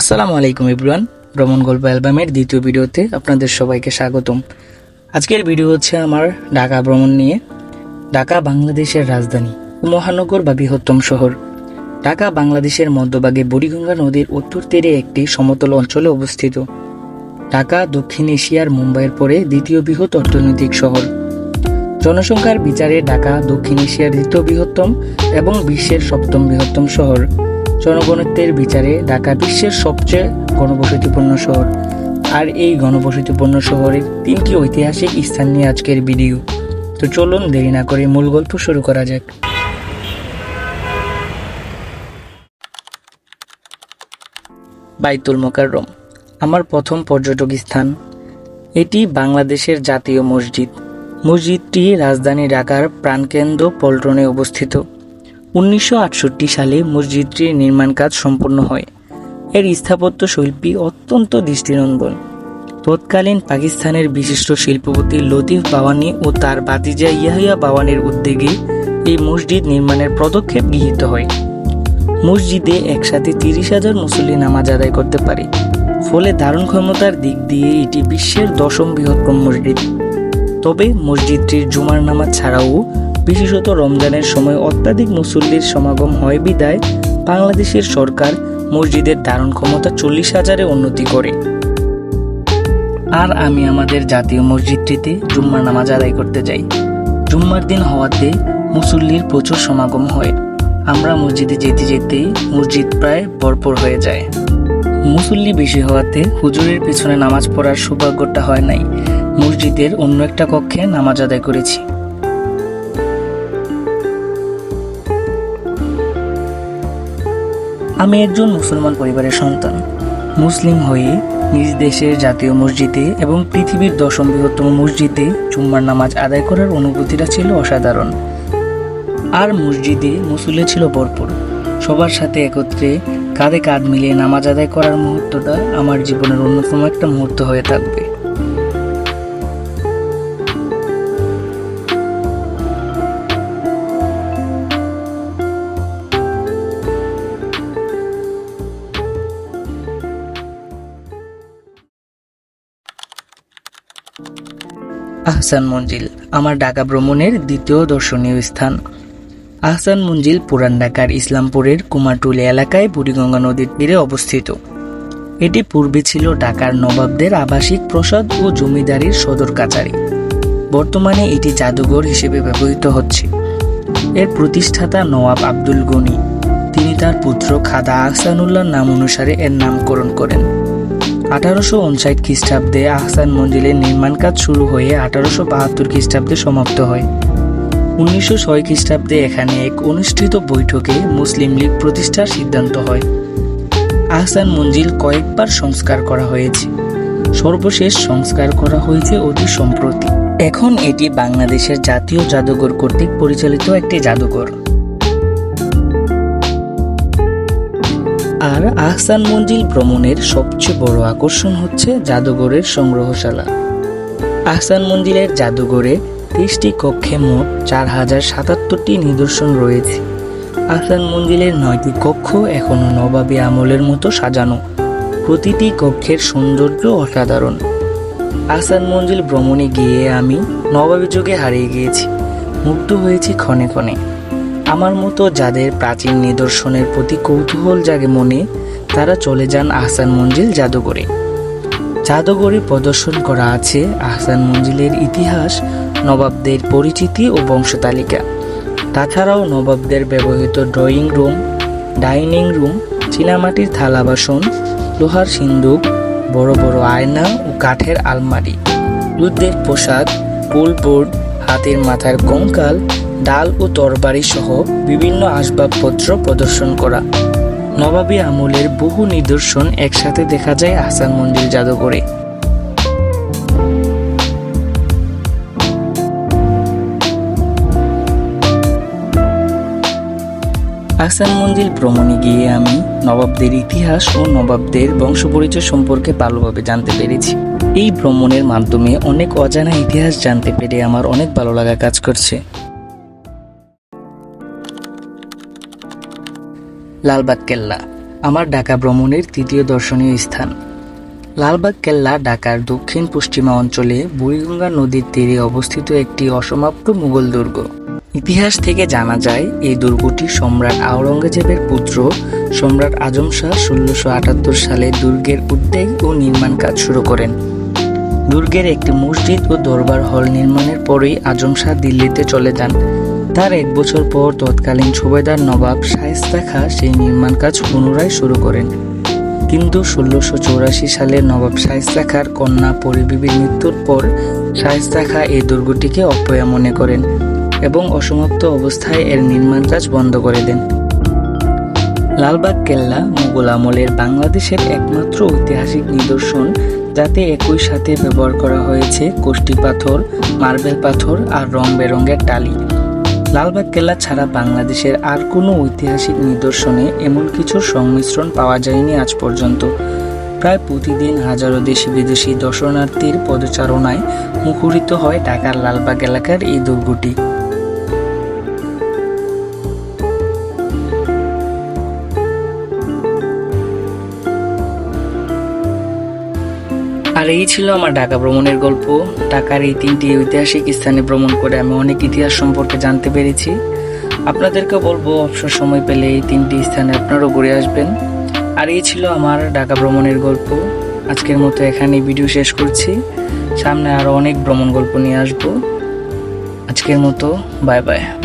আসসালামু আলাইকুম ইব্রান ভ্রমণ গল্প অ্যালবামের দ্বিতীয় ভিডিওতে আপনাদের সবাইকে স্বাগতম। আজকের ভিডিও হচ্ছে আমার ঢাকা ভ্রমণ নিয়ে, ঢাকা বাংলাদেশের রাজধানী মহানগর বা বৃহত্তম শহর। ঢাকা বাংলাদেশের মধ্যভাগে বুড়িগঙ্গা নদীর উত্তর তীরে একটি সমতল অঞ্চলে অবস্থিত। ঢাকা, দক্ষিণ এশিয়ার মুম্বাইয়ের পরে দ্বিতীয় বৃহৎ অর্থনৈতিক শহর। জনসংখ্যার বিচারে ঢাকা দক্ষিণ এশিয়ার দ্বিতীয় বৃহত্তম এবং বিশ্বের সপ্তম বৃহত্তম শহর। জনগণত্বের বিচারে ঢাকা বিশ্বের সবচেয়ে গণবসতিপূর্ণ শহর। আর এই গণবসতিপূর্ণ শহরের তিনটি ঐতিহাসিক স্থান নিয়ে আজকের ভিডিও। তো চলুন দেরি না করে মূল গল্প শুরু করা যাক। বাইতুল মোকাররম, আমার প্রথম পর্যটক স্থান। এটি বাংলাদেশের জাতীয় মসজিদ। মসজিদটি রাজধানী ঢাকার প্রাণকেন্দ্র পল্টনে অবস্থিত। উনিশশো আটষট্টি সালে মসজিদটির নির্মাণ কাজ সম্পন্ন হয়। এর স্থাপত্য শিল্পী অত্যন্ত দৃষ্টিনন্দন। তৎকালীন পাকিস্তানের বিশিষ্ট শিল্পপতি লতিফ বাওয়ানি ও তার বাতিজা ইয়াহিয়া বাওয়ানির উদ্যোগে এই মসজিদ নির্মাণের পদক্ষেপ গৃহীত হয়। মসজিদে একসাথে তিরিশ হাজার মুসল্লি নামাজ আদায় করতে পারে। ফলে ধারণ ক্ষমতার দিক দিয়ে এটি বিশ্বের দশম বৃহত্তম মসজিদ। তবে মসজিদটির জুমার নামাজ ছাড়াও বিশেষত রমজানের সময় অত্যাধিক মুসল্লির সমাগম হয় বিদায়, বাংলাদেশের সরকার মসজিদের ধারণ ক্ষমতা চল্লিশ হাজারে উন্নতি করে। আর আমি আমাদের জাতীয় মসজিদটিতে জুম্মার নামাজ আদায় করতে যাই। জুম্মার দিন হওয়াতে মুসল্লির প্রচুর সমাগম হয়। আমরা মসজিদে যেতে যেতেই মসজিদ প্রায় ভরপুর হয়ে যায়। মুসল্লি বেশি হওয়াতে হুজুরের পিছনে নামাজ পড়ার সৌভাগ্যটা হয় নাই। মসজিদের অন্য একটা কক্ষে নামাজ আদায় করেছি। আমি একজন মুসলমান পরিবারের সন্তান। মুসলিম হয়ে নিজ দেশের জাতীয় মসজিদে এবং পৃথিবীর দশম বৃহত্তম মসজিদে জুম্মার নামাজ আদায় করার অনুভূতিটা ছিল অসাধারণ। আর মসজিদে মুসল্লি ছিল ভরপুর। সবার সাথে একত্রে কাঁধে কাঁধ মিলিয়ে নামাজ আদায় করার মুহূর্তটা আমার জীবনের অন্যতম একটা মুহূর্ত হয়ে থাকবে। আহসান মঞ্জিল, আমার ঢাকা ভ্রমণের দ্বিতীয় দর্শনীয় স্থান। আহসান মঞ্জিল পুরান ঢাকার ইসলামপুরের কুমারটুলি এলাকায় বুড়িগঙ্গা নদীর তীরে অবস্থিত। এটি পূর্বে ছিল ঢাকার নবাবদের আবাসিক প্রসাদ ও জমিদারির সদর কাচারি বর্তমানে এটি জাদুঘর হিসেবে ব্যবহৃত হচ্ছে। এর প্রতিষ্ঠাতা নওয়াব আব্দুল গনি। তিনি তার পুত্র খাদা আহসানুল্লাহ নাম অনুসারে এর নামকরণ করেন। আঠারোশো উনষাট খ্রিস্টাব্দে আহসান মঞ্জিলের নির্মাণ কাজ শুরু হয়ে আঠারোশো বাহাত্তর খ্রিস্টাব্দে সমাপ্ত হয়। উনিশশো ছয় খ্রিস্টাব্দে এখানে এক অনুষ্ঠিত বৈঠকে মুসলিম লীগ প্রতিষ্ঠার সিদ্ধান্ত হয়। আহসান মঞ্জিল কয়েকবার সংস্কার করা হয়েছে। সর্বশেষ সংস্কার করা হয়েছে অতি সম্প্রতি। এখন এটি বাংলাদেশের জাতীয় জাদুঘর কর্তৃক পরিচালিত একটি জাদুঘর। আর আহসান মঞ্জিল ভ্রমণের সবচেয়ে বড় আকর্ষণ হচ্ছে জাদুঘরের সংগ্রহশালা। আহসান মঞ্জিলের জাদুঘরে তেইশটি কক্ষে মোট চার হাজার সাতাত্তরটি নিদর্শন রয়েছে। আহসান মঞ্জিলের নয়টি কক্ষ এখনও নবাবী আমলের মতো সাজানো। প্রতিটি কক্ষের সৌন্দর্য অসাধারণ। আহসান মঞ্জিল ভ্রমণে গিয়ে আমি নবাবী যুগে হারিয়ে গিয়েছি, মুগ্ধ হয়েছি ক্ষণে ক্ষণে। আমার মতো যাদের প্রাচীন নিদর্শনের প্রতি কৌতূহল জাগে মনে, তারা চলে যান আহসান মঞ্জিল জাদুঘরে। জাদুঘরে প্রদর্শন করা আছে আহসান মঞ্জিলের ইতিহাস, নবাবদের পরিচিতি ও বংশতালিকা। তাছাড়াও নবাবদের ব্যবহৃত ড্রয়িং রুম, ডাইনিং রুম, চীনামাটির থালা বাসন, লোহার সিন্দুক, বড় বড় আয়না ও কাঠের আলমারি। যুদ্ধের পোশাক পুলবোর্ড হাতের মাথার কঙ্কাল ডাল ও তরবারি সহ বিভিন্ন আসবাবপত্র প্রদর্শন করা। নবাবী আমলের বহু নিদর্শন একসাথে দেখা যায় আহসান মঞ্জিল জাদুঘরে। আহসান মঞ্জিল ভ্রমণে গিয়ে আমি নবাবদের ইতিহাস ও নবাবদের বংশপরিচয় সম্পর্কে ভালোভাবে জানতে পেরেছি। এই ভ্রমণের মাধ্যমে অনেক অজানা ইতিহাস জানতে পেরে আমার অনেক ভালো লাগা কাজ করছে। লালবাগ কেল্লা, আমার ঢাকা ভ্রমণের তৃতীয় দর্শনীয় স্থান। লালবাগ কেল্লা, ঢাকার দক্ষিণ পশ্চিমা অঞ্চলে বুড়িগঙ্গা নদীর তীরে অবস্থিত একটি অসমাপ্ত মুঘল দুর্গ। ইতিহাস থেকে জানা যায়, এই দুর্গটি সম্রাট আওরঙ্গজেবের পুত্র সম্রাট আজম শাহ ষোলোশো আটাত্তর সালে দুর্গের উদ্যোগ ও নির্মাণ কাজ শুরু করেন। দুর্গের একটি মসজিদ ও দরবার হল নির্মাণের পরেই আজম শাহ দিল্লিতে চলে যান। তার এক বছর পর তৎকালীন সুবেদার নবাব শায়েস্তা খাঁ সেই নির্মাণ কাজ পুনরায় শুরু করেন। কিন্তু ষোলোশো চৌরাশি সালে নবাব শায়েস্তা খাঁর কন্যা পরিবিবির মৃত্যুর পর শায়েস্তা খাঁ এই দুর্গটিকে অপয়া মনে করেন এবং অসমাপ্ত অবস্থায় এর নির্মাণ কাজ বন্ধ করে দেন। লালবাগ কেল্লা মুঘল আমলের বাংলাদেশের একমাত্র ঐতিহাসিক নিদর্শন, যাতে একই সাথে ব্যবহার করা হয়েছে কোষ্টি পাথর, মার্বেল পাথর আর রং বেরঙের টালি। লালবাগ কেল্লা ছাড়া বাংলাদেশের আর কোনো ঐতিহাসিক নিদর্শনে এমন কিছু সংমিশ্রণ পাওয়া যায়নি আজ পর্যন্ত। প্রায় প্রতিদিন হাজারো দেশি বিদেশি দর্শনার্থীর পদচারণায় মুখরিত হয় ঢাকার লালবাগ এলাকার এই দুর্গটি। আর এই ছিল আমার ঢাকা ভ্রমণের গল্প। ঢাকার এই তিনটি ঐতিহাসিক স্থানে ভ্রমণ করে আমি অনেক ইতিহাস সম্পর্কে জানতে পেরেছি। আপনাদেরকে বলব, অবসর সময় পেলে এই তিনটি স্থানে আপনারাও ঘুরে আসবেন। আর এই ছিল আমার ঢাকা ভ্রমণের গল্প। আজকের মতো এখানে ভিডিও শেষ করছি। সামনে আরও অনেক ভ্রমণ গল্প নিয়ে আসব। আজকের মতো বাই বাই